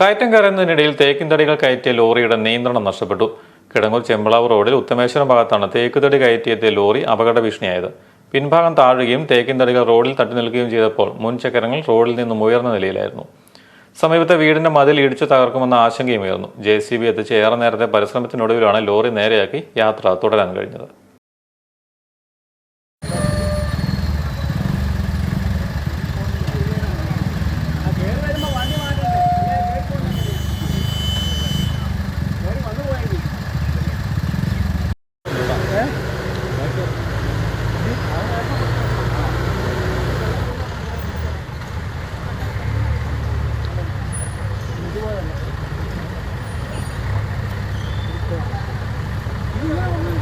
കയറ്റം കയറുന്നതിനിടയിൽ തേക്കിൻതടികൾ കയറ്റിയ ലോറിയുടെ നിയന്ത്രണം നഷ്ടപ്പെട്ടു. കിടങ്ങൂർ ചെമ്പളാവ് റോഡിൽ ഉത്തമേശ്വരം ഭാഗത്താണ് തേക്കുതടി കയറ്റിയെത്തിയ ലോറി അപകട ഭീഷണിയായത് പിൻഭാഗം താഴുകയും തേക്കിൻ തടികൾ റോഡിൽ തട്ടി നിൽക്കുകയും ചെയ്തപ്പോൾ മുൻചക്രങ്ങൾ റോഡിൽ നിന്നും ഉയർന്ന നിലയിലായിരുന്നു. സമീപത്തെ വീടിന്റെ മതിൽ ഇടിച്ചു തകർക്കുമെന്ന ആശങ്കയും ഉയർന്നു ജെ സി ബി എത്തിച്ച് ഏറെ നേരത്തെ പരിശ്രമത്തിനൊടുവിലാണ് ലോറി നേരെയാക്കി യാത്ര തുടരാൻ കഴിഞ്ഞത്. Yeah.